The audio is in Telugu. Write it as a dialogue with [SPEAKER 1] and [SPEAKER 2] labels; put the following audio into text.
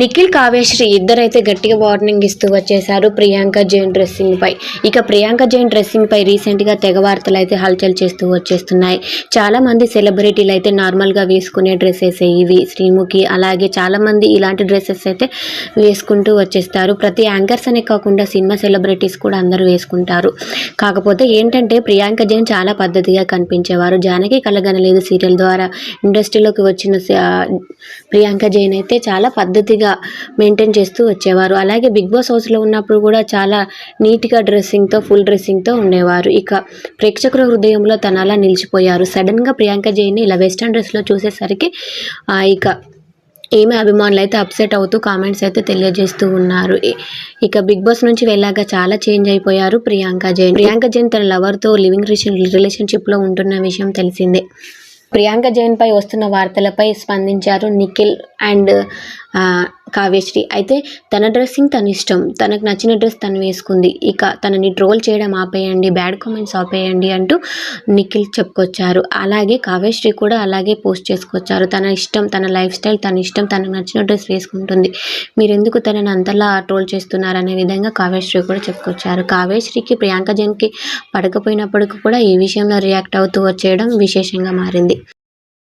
[SPEAKER 1] నిఖిల్ కావ్యశ్రీ ఇద్దరైతే గట్టిగా వార్నింగ్ ఇస్తూ వచ్చేశారు. ప్రియాంక జైన్ డ్రెస్సింగ్ పై. ఇక ప్రియాంక జైన్ డ్రెస్సింగ్ పై రీసెంట్గా తెగ వార్తలు అయితే హల్చల్ చేస్తూ వచ్చేస్తున్నాయి. చాలా మంది సెలబ్రిటీలు అయితే నార్మల్గా వేసుకునే డ్రెస్సెస్ ఇవి శ్రీముఖి అలాగే చాలా మంది ఇలాంటి డ్రెస్సెస్ అయితే వేసుకుంటూ వచ్చేస్తారు. ప్రతి యాంకర్స్ అనే కాకుండా సినిమా సెలబ్రిటీస్ కూడా అందరూ వేసుకుంటారు. కాకపోతే ఏంటంటే ప్రియాంక జైన్ చాలా పద్ధతిగా కనిపించేవారు. జానకి కలగనలేదు సీరియల్ ద్వారా. ఇండస్ట్రీలోకి వచ్చిన ప్రియాంక జైన్ అయితే చాలా పద్ధతిగా మెయింటైన్ చేస్తూ వచ్చేవారు. అలాగే బిగ్ బాస్ హౌస్లో ఉన్నప్పుడు కూడా చాలా నీట్గా డ్రెస్సింగ్తో ఫుల్ డ్రెస్సింగ్తో ఉండేవారు. ఇక ప్రేక్షకుల హృదయంలో తన అలా నిలిచిపోయారు. సడన్గా ప్రియాంక జైన్ని ఇలా వెస్ట్రన్ డ్రెస్లో చూసేసరికి ఇక ఏమి అభిమానులు అయితే అప్సెట్ అవుతూ కామెంట్స్ అయితే తెలియజేస్తూ ఉన్నారు. ఇక బిగ్ బాస్ నుంచి వెళ్ళాక చాలా చేంజ్ అయిపోయారు ప్రియాంక జైన్. ప్రియాంక జైన్ తన లవర్తో లివింగ్ రిలేషన్షిప్లో ఉంటున్న విషయం తెలిసిందే. ప్రియాంక జైన్ పై వస్తున్న వార్తలపై స్పందించారు నిఖిల్ అండ్ కావ్యశ్రీ. అయితే తన డ్రెస్సింగ్ తన ఇష్టం. తనకు నచ్చిన డ్రెస్ తను వేసుకుంది. ఇక తనని ట్రోల్ చేయడం ఆపేయండి బ్యాడ్ కామెంట్స్ ఆపేయండి అంటూ నిఖిల్ చెప్పుకొచ్చారు. అలాగే కావ్యశ్రీ కూడా అలాగే పోస్ట్ చేసుకొచ్చారు. తన ఇష్టం తన లైఫ్ స్టైల్ తన ఇష్టం తనకు నచ్చిన డ్రెస్ వేసుకుంటుంది. మీరు ఎందుకు తనని అంతలా ట్రోల్ చేస్తున్నారు అనే విధంగా కావ్యశ్రీ కూడా చెప్పుకొచ్చారు. కావ్యశ్రీకి ప్రియాంక జన్కి పడకపోయినప్పటికీ కూడా ఈ విషయంలో రియాక్ట్ అవుతూ వచ్చేయడం విశేషంగా మారింది.